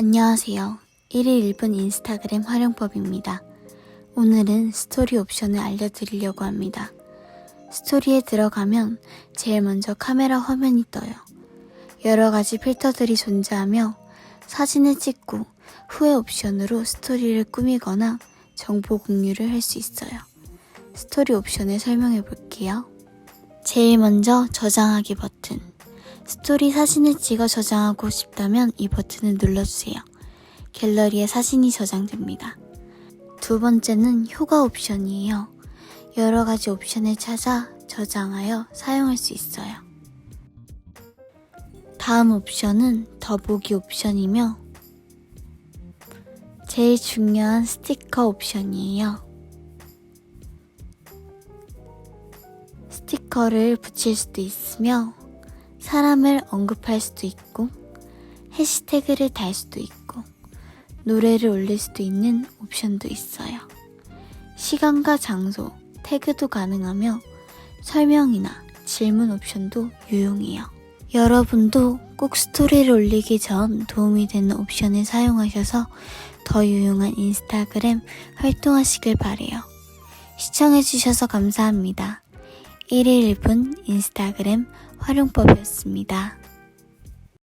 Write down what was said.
안녕하세요. 1일 1분 인스타그램 활용법입니다. 오늘은 스토리 옵션을 알려드리려고 합니다. 스토리에 들어가면 제일 먼저 카메라 화면이 떠요. 여러 가지 필터들이 존재하며 사진을 찍고 후에 옵션으로 스토리를 꾸미거나 정보 공유를 할 수 있어요. 스토리 옵션을 설명해 볼게요. 제일 먼저 저장하기 버튼. 스토리 사진을 찍어 저장하고 싶다면 이 버튼을 눌러주세요. 갤러리에 사진이 저장됩니다. 두 번째는 효과 옵션이에요. 여러 가지 옵션을 찾아 저장하여 사용할 수 있어요. 다음 옵션은 더보기 옵션이며 제일 중요한 스티커 옵션이에요. 스티커를 붙일 수도 있으며 사람을 언급할 수도 있고 해시태그를 달 수도 있고 노래를 올릴 수도 있는 옵션도 있어요. 시간과 장소, 태그도 가능하며 설명이나 질문 옵션도 유용해요. 여러분도 꼭 스토리를 올리기 전 도움이 되는 옵션을 사용하셔서 더 유용한 인스타그램 활동하시길 바래요. 시청해주셔서 감사합니다. 1일 1분 인스타그램 활용법이었습니다.